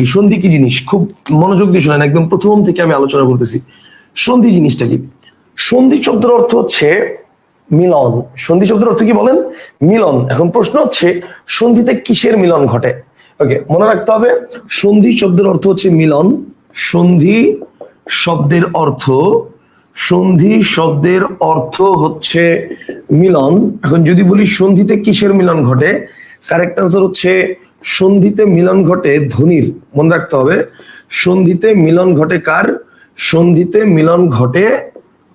এই সন্ধি কি জিনিস? খুব মনোযোগ দিয়ে শোনেন, একদম প্রথম থেকে আমি আলোচনা করতেছি। সন্ধি জিনিসটা কি? সন্ধি শব্দের অর্থ হচ্ছে মিলন। সন্ধি শব্দের অর্থ কি বলেন? মিলন। এখন প্রশ্ন হচ্ছে, সন্ধিতে কিসের মিলন ঘটে? ওকে মনে রাখতে হবে, সন্ধি শব্দের অর্থ হচ্ছে মিলন, সন্ধি শব্দের অর্থ, সন্ধি শব্দের অর্থ হচ্ছে মিলন। এখন যদি বলি সন্ধিতে কিসের মিলন ঘটে কারেক্ট আনসার হচ্ছে সন্ধিতে মিলন ঘটে ধ্বনির মনে রাখতে হবে। সন্ধিতে মিলন ঘটে কার? সন্ধিতে মিলন ঘটে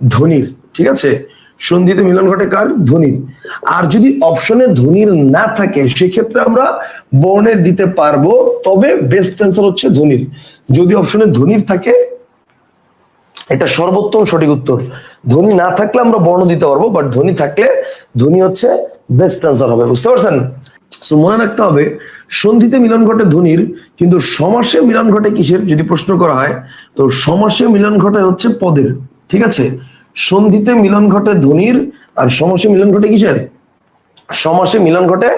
ধ্বনির ঠিক আছে? সন্ধিতে মিলন ঘটে কার? ধ্বনির আর যদি অপশনে ধ্বনির না থাকে, সেক্ষেত্রে আমরা বর্ণের দিতে পারব, তবে বেস্ট অ্যান্সার হচ্ছে ধ্বনির যদি অপশনে ধ্বনির থাকে, এটা সর্বোত্তম সঠিক উত্তর। ধ্বনি না থাকলে আমরা বর্ণ দিতে পারব বাট ধ্বনি থাকলে ধ্বনি হচ্ছে বেস্ট অ্যান্সার হবে, বুঝতে পারছেন? সো মনে রাখতে হবে সন্ধিতে মিলন ঘটে ধ্বনির কিন্তু সমাসে মিলন ঘটে কিসের, যদি প্রশ্ন করা হয়, তো সমাসে মিলন ঘটে হচ্ছে পদের, ঠিক আছে? সন্ধিতে মিলন ঘটে ধ্বনির আর সমাসে মিলন ঘটে কিসের? সমাসে মিলন ঘটে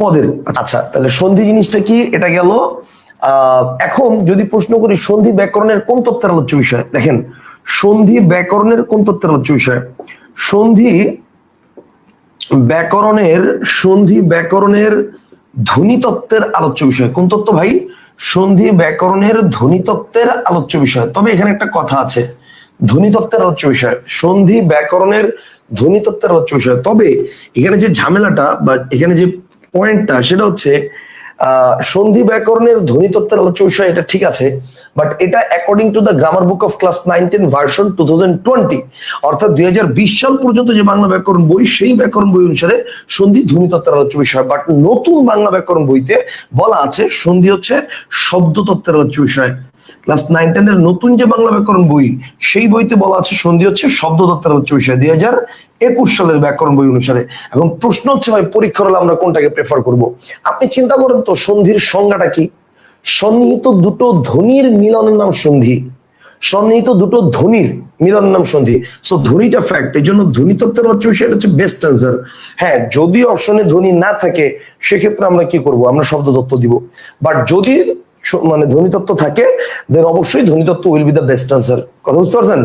পদের। আচ্ছা তাহলে সন্ধি জিনিসটা কি? এটা গেল এখন যদি প্রশ্ন করি, সন্ধি ব্যাকরণের কোন তত্ত্বের আলোচ্য বিষয়? দেখেন, সন্ধি ব্যাকরণের কোন তত্ত্বের আলোচ্য বিষয়? সন্ধি ব্যাকরণের সন্ধি ব্যাকরণের ধ্বনিতত্ত্বের আলোচ্য বিষয়। কোন তত্ত্ব ভাই? সন্ধি ব্যাকরণের ধ্বনিতত্ত্বের আলোচ্য বিষয়। তবে এখানে একটা কথা আছে। ধ্বনিতত্ত্বের আলোচ্য বিষয়। সন্ধি ব্যাকরণের ধ্বনিতত্ত্বের আলোচ্য বিষয়। তবে এখানে যে ঝামেলাটা বা এখানে যে পয়েন্টটা সেটা হচ্ছে সন্ধি ব্যাকরণের ধ্বনিতত্ত্বের আলোচ্য বিষয় এটা ঠিক আছে বাট এটা according to the grammar book of class nine ten version two thousand twenty অর্থাৎ দুই হাজার বিশ সাল পর্যন্ত যে বাংলা ব্যাকরণ বই, সেই ব্যাকরণ বই অনুসারে সন্ধি ধ্বনিতত্ত্বের আলোচ্য বিষয় বাট নতুন বাংলা ব্যাকরণ বইতে বলা আছে সন্ধি হচ্ছে শব্দতত্ত্বের আলোচ্য বিষয়। ক্লাস নাইন টেনের নতুন যে বাংলা ব্যাকরণ বই, সেই বইতে বলা আছে, সন্ধি হচ্ছে শব্দ শব্দতত্ত্বের আলোচ্য বিষয়। দুই হাজার একুশ সালের ব্যাকরণ বই অনুসারে। এখন প্রশ্ন হচ্ছে ভাই, পরীক্ষার হলে আমরা কোনটাকে প্রেফার করব? আপনি চিন্তা করেন তো, সন্ধির সংজ্ঞাটা কি? সন্নিহিত দুটো ধ্বনির মিলনের নাম সন্ধি। সন্নিহিত দুটো ধ্বনির মিলনের নাম সন্ধি। সো ধ্বনিটা ফ্যাক্ট এই জন্য ধ্বনি তত্ত্বের হচ্ছে সেটা হচ্ছে বেস্ট অ্যান্সার হ্যাঁ যদি অপশনে ধ্বনি না থাকে, সেক্ষেত্রে আমরা কি করব? আমরা শব্দ তত্ত্ব দিব। বাট যদি মানে ধ্বনিতত্ত্ব থাকে দেন অবশ্যই ধ্বনিতত্ত্ব will be the best answer কথা বুঝতে পারছেন?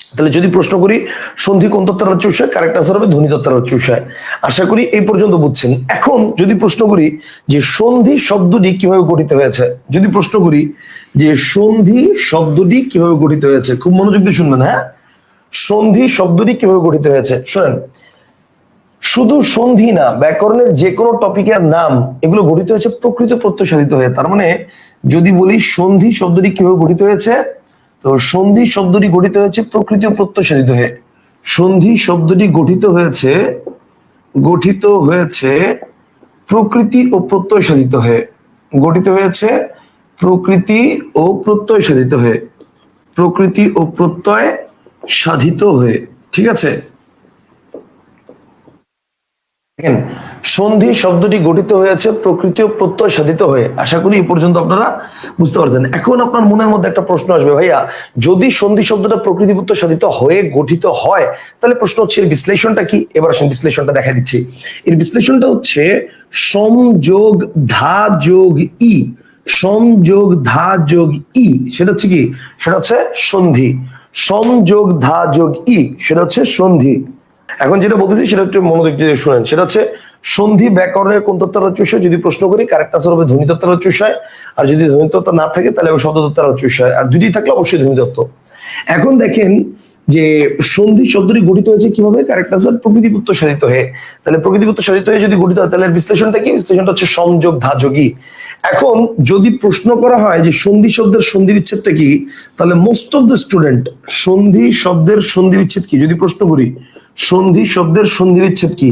তাহলে যদি প্রশ্ন করি, সন্ধি কোন তত্ত্বের হচ্ছে বিষয় কারেক্ট আনসার হবে ধ্বনি তত্ত্বের হচ্ছে বিষয় আশা করি এই পর্যন্ত বুঝছেন। এখন যদি প্রশ্ন করি যে সন্ধি শব্দটি কীভাবে গঠিত হয়েছে? যদি প্রশ্ন করি যে সন্ধি শব্দটি কীভাবে গঠিত হয়েছে? খুব মনোযোগ দিয়ে শুনবেন হ্যাঁ? সন্ধি শব্দটি কীভাবে গঠিত হয়েছে? শোনেন শুধু সন্ধি না, ব্যাকরণের যে কোনো টপিকের নাম, এগুলো গঠিত হয়েছে প্রকৃত প্রত্যয় সাধিত হয়ে। তার মানে যদি বলি সন্ধি শব্দটি কীভাবে গঠিত হয়েছে, তো সন্ধি শব্দটি গঠিত হয়েছে প্রকৃত ও প্রত্যয় সাধিত হয়ে। সন্ধি শব্দটি গঠিত হয়েছে গঠিত হয়েছে প্রকৃতি ও প্রত্যয় সাধিত হয়ে। গঠিত হয়েছে প্রকৃতি ও প্রত্যয় সাধিত হয়ে। প্রকৃতি ও প্রত্যয় সাধিত হয়ে। ঠিক আছে? দেখেন, সন্ধি শব্দটি গঠিত হয়েছে প্রকৃতি ও প্রত্যয় সাধিত হয়ে। আশা করি এই পর্যন্ত আপনারা বুঝতে পারছেন। এখন আপনার মনের মধ্যে একটা প্রশ্ন আসবে, ভাইয়া, যদি সন্ধি শব্দটা প্রকৃতি প্রত্যয় সাধিত হয়ে গঠিত হয়, তাহলে প্রশ্ন হচ্ছে এর বিশ্লেষণটা কি? এবার আসুন বিশ্লেষণটা দেখা দিচ্ছি। এর বিশ্লেষণটা হচ্ছে সমযোগ ধা যোগ ই। সমযোগ ধা যোগ ই, সেটা হচ্ছে কি? সেটা হচ্ছে সন্ধি। সমযোগ ধা যোগ ই, সেটা হচ্ছে সন্ধি। এখন যেটা বলতেছি সেটা একটু মনোযোগ দিয়ে শুনেন, সেটা হচ্ছে সন্ধি ব্যাকরণের কোন তত্ত্বের হচ্ছে বিষয়? যদি প্রশ্ন করি, কারেক্ট আনসার হবে ধ্বনি তত্ত্বের হচ্ছে বিষয়। আর যদি ধ্বনি তত্ত্ব না থাকে, তাহলে হবে শব্দ তত্ত্বের হচ্ছে বিষয়। আর দুটি থাকলে অবশ্যই ধ্বনি তত্ত্ব। এখন দেখেন যে সন্ধি শব্দটি গঠিত হয়েছে কীভাবে? কারেক্ট আনসার প্রকৃতিপুত্র সাধিত হয়ে। তাহলে প্রকৃতিপুত্র সাধিত হয়ে যদি গঠিত হয়, তাহলে বিশ্লেষণটা কি? বিশ্লেষণটা হচ্ছে সংযোগ ধাযোগী। এখন যদি প্রশ্ন করা হয় যে সন্ধি শব্দের সন্ধি বিচ্ছেদটা কি? তাহলে মোস্ট অফ দ্য স্টুডেন্ট সন্ধি শব্দের সন্ধি বিচ্ছেদ কি? যদি প্রশ্ন করি সন্ধি শব্দের সন্ধি বিচ্ছেদ কি?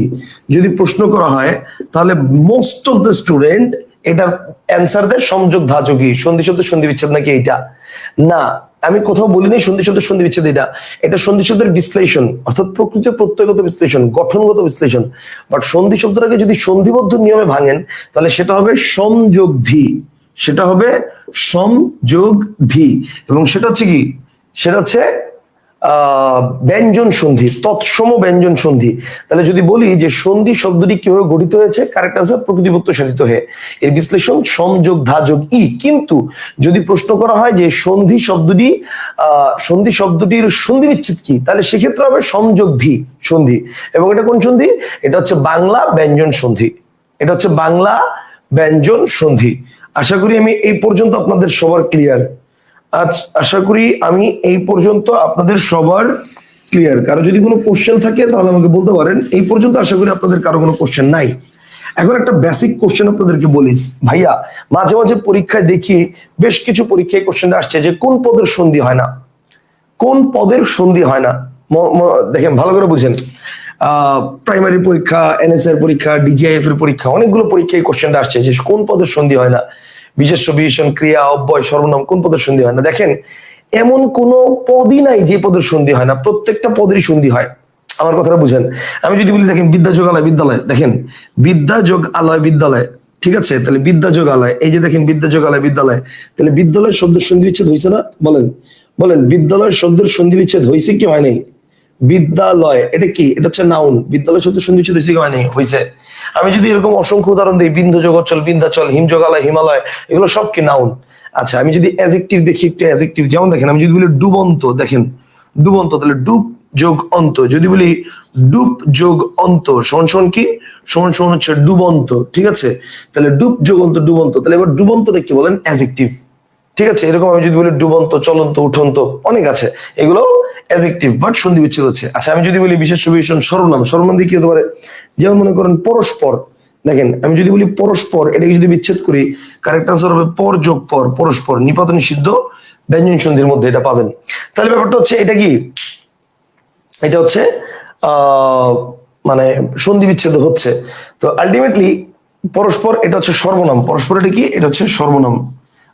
যদি প্রশ্ন করা হয়, তাহলে মোস্ট অফ দ্য স্টুডেন্ট এটার অ্যান্সার দেয় সংযোগ ধাচকি সন্ধি শব্দের সন্ধি বিচ্ছেদ নাকি এইটা? না, আমি কোথাও বলিনি সন্ধি শব্দের সন্ধি বিচ্ছেদ এটা এটা সন্ধি শব্দের বিশ্লেষণ, অর্থাৎ প্রকৃত প্রত্যয়গত বিশ্লেষণ, গঠনগত বিশ্লেষণ। বাট সন্ধি শব্দটাকে যদি সন্ধিবদ্ধ নিয়মে ভাঙেন, তাহলে সেটা হবে সংযোগ ধি। সেটা হবে সংযোগ ধি। এবং সেটা হচ্ছে কি? সেটা হচ্ছে ব্যঞ্জন সন্ধি, তৎসম ব্যঞ্জন সন্ধি। তাহলে যদি বলি যে সন্ধি শব্দটি কীভাবে গঠিত হয়েছে কারেক্ট আনসার প্রকৃতিবত্ত সাধিত হয়ে। এর বিশ্লেষণ সংযোগ ধাযোগ ই। কিন্তু যদি প্রশ্ন করা হয় যে সন্ধি শব্দটি সন্ধি শব্দটির সন্ধি বিচ্ছেদ কি? তাহলে সেক্ষেত্রে হবে সংযোগ ভি, সন্ধি। এবং এটা কোন সন্ধি? এটা হচ্ছে বাংলা ব্যঞ্জন সন্ধি। এটা হচ্ছে বাংলা ব্যঞ্জন সন্ধি। আশা করি আমি এই পর্যন্ত আপনাদের সবার ক্লিয়ার আজ আশা করি আমি এই পর্যন্ত আপনাদের সবার ক্লিয়ার কারও যদি কোনো কোশ্চেন থাকে, তাহলে আমাকে বলতে পারেন। এই পর্যন্ত আশা করি আপনাদের কারও কোনো কোশ্চেন নাই। এখন একটা বেসিক কোশ্চেন আপনাদেরকে বলি। ভাইয়া, মাঝে মাঝে পরীক্ষায় দেখি বেশ কিছু পরীক্ষায় কোশ্চেন আসছে যে, কোন পদের সন্ধি হয় না? কোন পদের সন্ধি হয় না? দেখেন, ভালো করে বুঝেন। প্রাইমারি পরীক্ষা এনএসএর পরীক্ষা ডিজিআইএফ এর পরীক্ষা, অনেকগুলো পরীক্ষায় কোশ্চেনটা আসছে যে, কোন পদের সন্ধি হয় না? বিশেষ বিশেষণ, ক্রিয়া, অব্যয়, সর্বনাম কোন পদের সন্ধি হয় না? দেখেন, এমন কোন পদই নাই যে পদের সন্ধি হয় না। প্রত্যেকটা পদেরই সন্ধি হয়। আমার কথাটা বুঝেন। আমি যদি বলি, দেখেন, বিদ্যা যোগালয় বিদ্যালয়। দেখেন, বিদ্যা যোগ আলয়, বিদ্যালয়। ঠিক আছে? তাহলে বিদ্যা যোগালয় এই যে দেখেন, বিদ্যা যোগালয় বিদ্যালয়। তাহলে বিদ্যালয় শব্দের সন্ধি বিচ্ছেদ হয়েছে না? বলেন। বলেন বিদ্যালয় শব্দের সন্ধি বিচ্ছেদ হয়েছে কি, হয় নাই? বিদ্যালয়। এটা কি? এটা হচ্ছে নাউন বিদ্যালয় শব্দের সন্ধি বিচ্ছেদ হয়েছে কি, হয় নাই? হয়েছে আমি যদি এরকম অসংখ্য উদাহরণ দিই, বিন্দু জগৎচল বিন্ধ্যাচল হিমযোগালয় হিমালয়, এগুলো সব কি নাউন আচ্ছা আমি যদি অ্যাজেক্টিভ দেখি, একটু অ্যাজেক্টিভ যেমন দেখেন, আমি যদি বলি ডুবন্ত, দেখেন, ডুবন্ত, তাহলে ডুব যোগ অন্ত। যদি বলি ডুব যোগ অন্ত, সমান সমান কি? সমান সমান হচ্ছে ডুবন্ত, ঠিক আছে? তাহলে ডুব যোগ অন্ত, ডুবন্ত, তাহলে এবার ডুবন্তটা কি বলেন? অ্যাজেক্টিভ ঠিক আছে? এরকম আমি যদি বলি ডুবন্ত, চলন্ত, উঠন্ত, অনেক আছে। এগুলো অ্যাজেক্টিভ বাট সন্ধি বিচ্ছেদ হচ্ছে। আচ্ছা আমি যদি বলি বিশেষ বিশেষণ সর্বনাম সর্বনাম দিয়ে কি হতে পারে? যেমন মনে করেন, পরস্পর। দেখেন, আমি যদি বলি পরস্পর, এটাকে যদি বিচ্ছেদ করি কারেক্ট আনসার হবে পর যোগ পর, পরস্পর, নিপাত নিষিদ্ধ, ব্যঞ্জন সন্ধির মধ্যে এটা পাবেন। তাহলে ব্যাপারটা হচ্ছে, এটা কি? এটা হচ্ছে মানে সন্ধি বিচ্ছেদ হচ্ছে। তো আলটিমেটলি পরস্পর, এটা হচ্ছে সর্বনাম। পরস্পর এটা কি? এটা হচ্ছে সর্বনাম।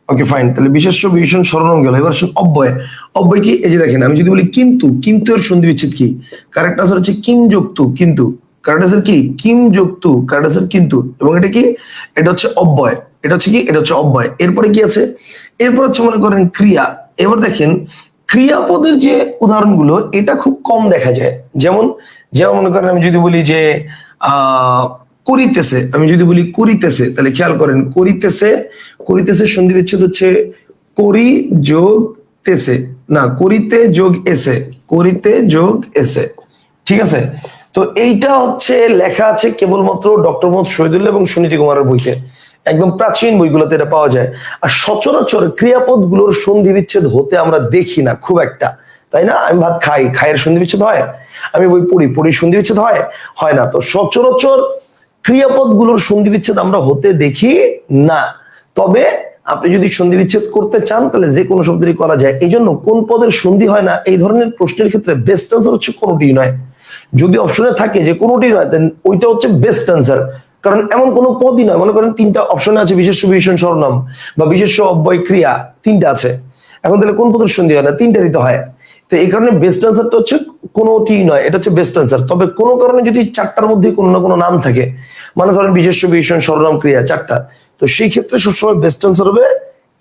ওকে ফাইন তাহলে বিশেষ্য বিশেষণ সর্বনাম গেল। এবার অব্যয়। অব্যয় কি? এই যে দেখেন, আমি যদি বলি কিন্তু কিন্তু এর সন্ধি বিচ্ছেদ কি? কারেক্ট আনসার হচ্ছে কিম যুক্ত কিন্তু। কারেক্ট আনসার কি? কিম যুক্ত কারেক্ট আনসার কিন্তু। এবং এটা কি? এটা হচ্ছে অব্যয়। এটা হচ্ছে কি? এটা হচ্ছে অব্যয়। এরপরে কি আছে? এরপর হচ্ছে মনে করেন ক্রিয়া। এবার দেখেন, ক্রিয়াপদের যে উদাহরণগুলো, এটা খুব কম দেখা যায়। যেমন যেমন মনে করেন, আমি যদি বলি যে, আহ, করিতেছে, আমি যদি বলি করিতেছে, তাহলে খেয়াল করেন, করিতেছে করিতেছে, সন্ধি বিচ্ছেদ হচ্ছে করি যোগ তেছে না, করিতে যোগ এসে, করিতে যোগ এসে। ঠিক আছে? তো এইটা হচ্ছে, লেখা আছে কেবলমাত্র ডক্টর মোহাম্মদ শহীদুল্লাহ এবং সুনীতি কুমারের বইতে। একদম প্রাচীন বইগুলোতে এটা পাওয়া যায়। আর সচরাচর ক্রিয়াপদগুলোর সন্ধি বিচ্ছেদ হতে আমরা দেখি না, খুব একটা। তাই না? আমি ভাত খাই খাইয়ের সন্ধি বিচ্ছেদ হয়? আমি বই পড়ি পড়ি সন্ধি বিচ্ছেদ হয়? হয় না। তো সচরাচর ক্রিয়াপদগুলোর সন্ধি বিচ্ছেদ আমরা হতে দেখি না। তবে আপনি যদি সন্ধি বিচ্ছেদ করতে চান, তাহলে যে কোনো শব্দই করা যায়। এই জন্য কোন পদের সন্ধি হয় না, এই ধরনের প্রশ্নের ক্ষেত্রে বেস্ট আনসার হচ্ছে কোনোটি নয়। যদি অপশনে থাকে যে কোনোটি নয় দেন ওইটা হচ্ছে বেস্ট অ্যান্সার কারণ এমন কোনো পদই নয়। মনে করেন তিনটা অপশনে আছে বিশেষ বিশেষণ সর্বনাম বা বিশেষ অব্যয়, ক্রিয়া, তিনটা আছে। এখন তাহলে কোন পদের সন্ধি হয় না? তিনটারই তো হয়। তো এই কারণে বেস্ট অ্যান্সার তো হচ্ছে কোনোটি নয়। এটা হচ্ছে বেস্ট অ্যান্সার তবে কোনো কারণে যদি চারটার মধ্যে কোনো না কোনো নাম থাকে মানে ধরেন বিশেষ বিশেষণ সর্বনাম, ক্রিয়া, চারটা তো সেই ক্ষেত্রে সবসময় বেস্ট আনসার হবে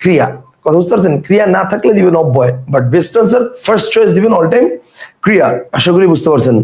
ক্রিয়া। কথা বুঝতে পারছেন? ক্রিয়া না থাকলে দিবেন অব্যয় but best answer first choice দিবেন অল টাইম ক্রিয়া। আশা করি বুঝতে পারছেন।